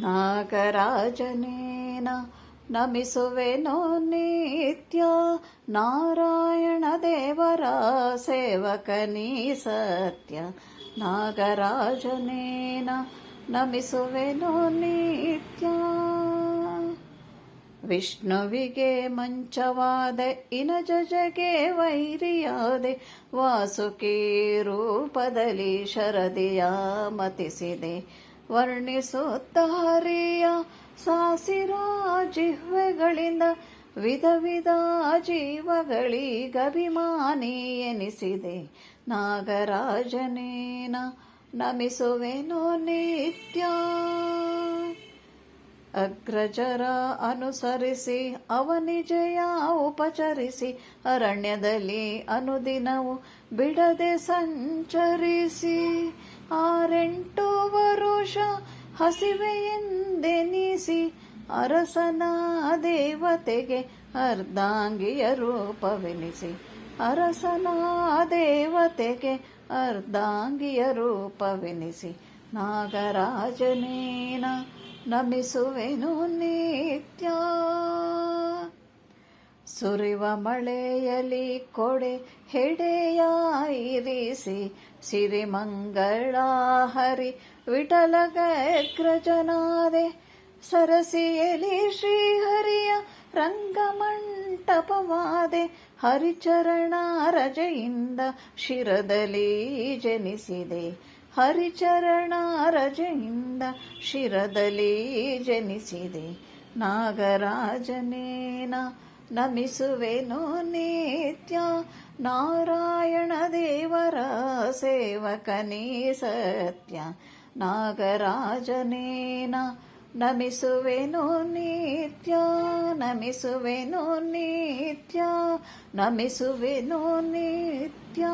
ನಾಗರಾಜನೇನ ನಮಿಸುವೆನೋ ನಿತ್ಯ ನಾರಾಯಣ ದೇವರ ಸೇವಕನೀ ಸತ್ಯ. ನಾಗರಾಜನೇನ ನಮಿಸುವೆನೋ ನಿತ್ಯ. ವಿಷ್ಣುವಿಗೆ ಮಂಚವಾದೆ ಇನಜಜಗೆ ವೈರಿಯಾದೆ, ವಾಸುಕಿ ರೂಪದಲ್ಲಿ ಶರದಿಯ ಮತಿಸಿದೆ ವರ್ಣಿಸುತ್ತ ಹರಿಯ ಸಾಸಿರ ಜಿಹ್ವೆಗಳಿಂದ ವಿಧ ವಿಧ ಜೀವಗಳಿಗಭಿಮಾನಿ ಎನಿಸಿದೆ. ನಾಗರಾಜನೇನ ನಮಿಸುವೆನೋ ನಿತ್ಯ. ಅಗ್ರಜರ ಅನುಸರಿಸಿ ಅವನಿಜಯ ಉಪಚರಿಸಿ ಅರಣ್ಯದಲ್ಲಿ ಅನುದಿನವು ಬಿಡದೆ ಸಂಚರಿಸಿ. ಆರೆಂಟು ವರುಷ ಹಸಿವೆಯೆಂದೆನಿಸಿ ಅರಸನ ದೇವತೆಗೆ ಅರ್ಧಾಂಗಿಯ ರೂಪವೆನಿಸಿ. ಅರಸನ ದೇವತೆಗೆ ಅರ್ಧಾಂಗಿಯ ರೂಪವೆನಿಸಿ. ನಾಗರಾಜನೇನ ನಮಿಸುವೆನು ನಿತ್ಯ. ಸುರಿವ ಮಳೆಯಲಿ ಕೊಡೆ ಹೆಡೆಯಾಯಿರಿಸಿ ಇರಿಸಿ ಸಿರಿಮಂಗಳ ಹರಿ ವಿಠಲಗ್ರಜನಾದೆ ಸರಸಿಯಲಿ ಶ್ರೀಹರಿಯ ರಂಗಮಂಟಪವಾದೆ, ಹರಿಚರಣ ರಜೆಯಿಂದ ಶಿರದಲ್ಲಿ ಜನಿಸಿದೆ. ಹರಿಚರಣ ರಜೆಯಿಂದ ಶಿರದಲ್ಲಿ ಜನಿಸಿದೆ. ನಾಗರಾಜನೇನ ನಮಿಸುವೆನೋ ನಿತ್ಯ. ನಾರಾಯಣ ದೇವರ ಸೇವಕನೇ ಸತ್ಯ. ನಾಗರಾಜನೇನ ನಮಿಸುವೆನೋ ನಿತ್ಯ. ನಮಿಸುವೆನೋ ನಿತ್ಯ. ನಮಿಸುವೆನೋ ನಿತ್ಯ.